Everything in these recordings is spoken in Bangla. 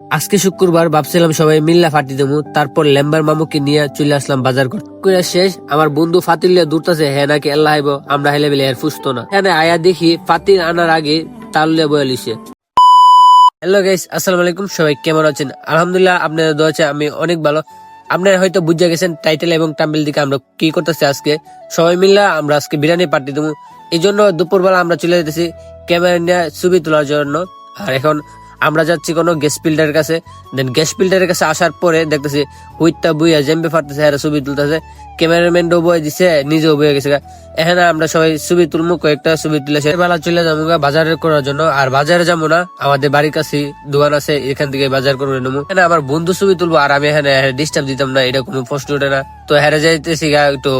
আজকে শুক্রবার ভাবছিলাম সবাই মিল্লা ফাটি দেবো, তারপর লেম্বার মামুকে নিয়ে চলে আসলাম বাজার করতে কইরা শেষ, আমার বন্ধু ফাতিল্লে দূরতাছে হ্যাঁ নাকি আল্লাহ হাইব আমরা হেলে বেলে এর ফুসতো না। এখানে আয়া দেখি ফাতিল আনার আগে তাললে বয়ালিছে হ্যালো গাইস আসসালামু আলাইকুম, সবাই কেমন আছেন? আলহামদুলিল্লাহ আপনাদের দোয়া আমি অনেক ভালো। আপনারা হয়তো বুঝে গেছেন টাইটেল এবং টাম্বিল দিকে আমরা কি করতেছি আজকে। সবাই মিলে আমরা আজকে বিরিয়ানি পার্টি দেবো। এই জন্য দুপুরবেলা আমরা চলে যেতেছি ক্যামেরা নিয়ে ছবি তোলার জন্য। আর এখন আমরা যাচ্ছি কোনো গ্যাস ফিল্টারের কাছে। দেন গ্যাস ফিল্টারের কাছে আসার পরে দেখতেছি হুইটটা বুইয়া জেম্বে ফাটতেছে আর ছবি তুলতেছে। ক্যামেরাম্যানও বয়ে দিছে, নিজেও বয়ে গেছে। এখানে আমরা সবাই ছবি তুলবো কয়েকটা ছবি তুলে বেলা চলে যাব বাজারে করার জন্য। আর বাজারে যাব না, আমাদের বাড়ির কাছে দোকান আছে, এখান থেকে বাজার করে নেব। এখানে আমার বন্ধু ছবি তুলবো, আর আমি এখানে ডিস্টার্ব দিতাম না, এটা কোনো প্রশ্ন ওঠে না। তো হেরে যাইতেছি গা, একটু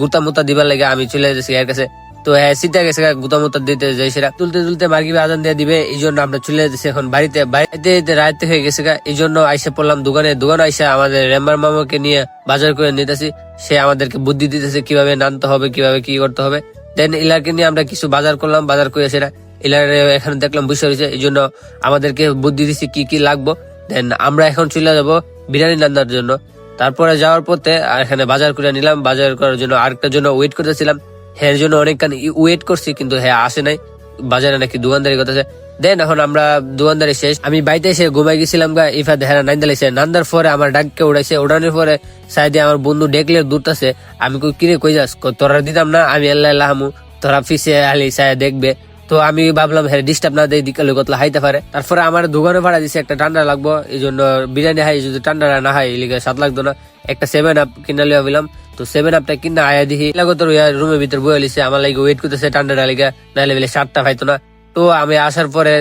গুতা মুতা দিবার লাগে, আমি চলে যেতেছি এর কাছে। তো হ্যাঁ সিটা গেছে গা, গুতা মুতা দিতে যাই সেটা তুলতে তুলতে মার্কিবে আজান দিয়ে দিবে এই জন্য আমরা চলে যেতেছি এখন বাড়িতে। বাড়িতে রাত হয়ে গেছে এই জন্য আইসা পড়লাম দোকানে। দোকানে আইসা আমাদের রেম্বার মামাকে নিয়ে বাজার করে নিতেছি। সে আমাদেরকে বুদ্ধি দিতেছে কীভাবে নানতে হবে কীভাবে কি করতে হবে। দেন ইলাকে নিয়ে আমরা কিছু বাজার করলাম বাজার করে সেটা ইলার এখানে দেখলাম বসে রয়েছে এই জন্য আমাদেরকে বুদ্ধি দিচ্ছে কি কি লাগবো। দেন আমরা এখন চলে যাব বিরিয়ানি রান্নার জন্য। তারপরে যাওয়ার পথে এখানে বাজার করে নিলাম বাজার করার জন্য আরেকটার জন্য ওয়েট করতেছিলাম। হ্যাঁ জন্য অনেকখান ওয়েট করছি, কিন্তু হ্যাঁ আসে নাই। বাজারে নাকি দোকানদারি করতেছে দেন এখন আমরা দোকানদারি শেষ। আমি বাড়িতে এসে ঘুমাই গেছিলাম গা, ইফা দেহারা নাইন্দা লাইছে নান্দার পরে আমার ডাককে উড়াইছে। উড়ানোর পরে সাইডে আমার বন্ধু ডেকলে দূরতাছে আমি কই, কিরে, কই যাস? তোরা দিতাম না। আমি, আল্লাহ তোরা ফিসে আলি সায়া দেখবে। তো আমি ভাবলাম হ্যাঁ ডিস্টার্ব না দেয় দিকালে কতলা হাইতে পারে। তারপরে আমার দোকানে ভাড়া দিছে একটা ঠান্ডা লাগবো। এই জন্য বিরিয়ানি হাই, যদি ঠান্ডা না হয় এলিগে স্বাদ লাগতো না। একটা সেভেন আপ কিনা লিয়া ভাবলাম তো সেভেন আপটা কিনা আয়া দিহি। লাগতো রুমের ভিতর বয়ে লিছে আমার লাগে ওয়েট করতেছে ঠান্ডা লেগে, নাহলে বেলে সাতটা পাইতো না। তো আমি আসার পরে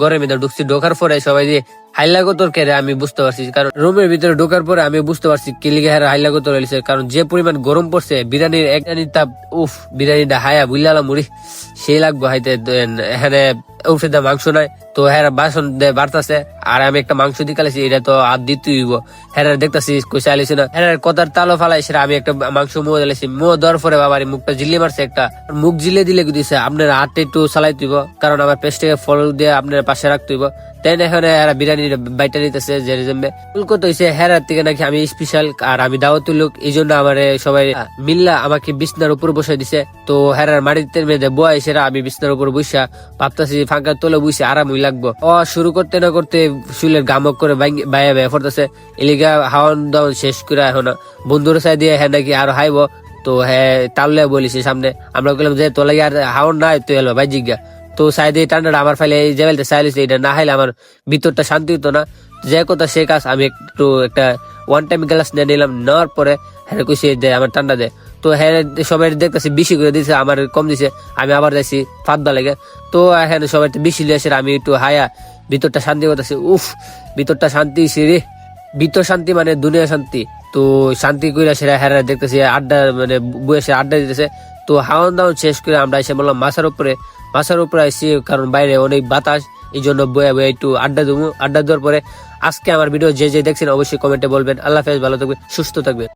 ঘরের ভিতরে ঢুকছি, ঢোকার পরে সবাই দিয়ে হাইলাগো তোর কেরে আমি বুঝতে পারছি, কারণ রুমের ভিতরে ঢোকার পরে আমি বুঝতে পারছি কিলিগে হারা হাইলাগো তোর এলিছে কারণ যে পরিমাণ গরম পড়ছে, বিরিয়ানির এক জানি তাপ, উফ, বিরিয়ানিটা হায়া বুঝলাম মুড়ি সেই লাগবো হাইতে এখানে উঠে দা মাংস নাই, তো হ্যাঁ বাসন বাড়তাছে, আর আমি একটা মাংস দিয়ে এটা তো আর দিতেই হইব। হ্যাঁ দেখতাছি কইসা আলিছি না হ্যাঁ কথার তালো ফালাই সেটা আমি একটা মাংস মুয়ে দিলেছি মুয়ে দেওয়ার পরে বাবার মুখটা জিল্লি মারছে একটা, মুখ জিলে দিলে দিছে, আপনার হাতটা একটু চালাই দিব কারণ আমার পেস্টে ফল দিয়ে আপনার পাশে রাখতে হইব তাই না এখানে বিরিয়ানি বাইটা থেকে নাকি আমি স্পেশাল আর আমি লোক এই জন্য আমার সবাই মিল্লা আমাকে বিছনার উপর বসে দিছে। তো মাটিতে মেয়েদের আমি বিছনার উপর বসা ভাবতেছি ফাঁকা তোলে বসে লাগবো। ও, শুরু করতে না করতে শুলের গামক করে বাইয়া বাইয়া পড়তেছে এলিগা হাওয়ান দাওয়ান শেষ করে এখন বন্ধুর সাই দিয়ে হ্যাঁ নাকি আরও হাইব। তো হ্যাঁ তাহলে বলিস সামনে। আমরা বললাম যে তোলা আর হাওয়ান নাই, তুই এলো, ভাই তো সাইডে ঠান্ডাটা আমার ফাইলে এই বেলতে চাইলিস এটা না হাইলে আমার ভিতরটা শান্তি হতো না। যে কথা সে কাজ আমি একটু একটা ওয়ান টাইম গ্লাস নিয়ে নিলাম, নেওয়ার পরে হ্যাঁ কুসি দে আমার ঠান্ডা দে। তো হ্যাঁ সবাই দেখতেছি, বেশি করে দিছে, আমার কম দিছে, আমি আবার যাইছি ফাঁদা লেগে। তো হ্যাঁ সবাই বেশি লিয়ে আসে আমি একটু হায়া, ভিতরটা শান্তি করতেছি। উফ, ভিতরটা শান্তি সিরে ভিতর শান্তি মানে দুনিয়া শান্তি। তো শান্তি করে সেরা হেরা দেখতেছি, আড্ডা মানে বসে আড্ডা দিতেছে। তো হাওয়ান দাওয়ান শেষ করে আমরা এসে বললাম, মাছের উপরে মাছের উপরে আসছি কারণ বাইরে অনেক বাতাস এই জন্য বয়ে বয়ে একটু আড্ডা দেবো। আড্ডা দেওয়ার পরে আজকে আমার ভিডিও যে যে দেখছেন অবশ্যই কমেন্টে বলবেন। আল্লাহ হাফেজ, ভালো থাকবে সুস্থ থাকবে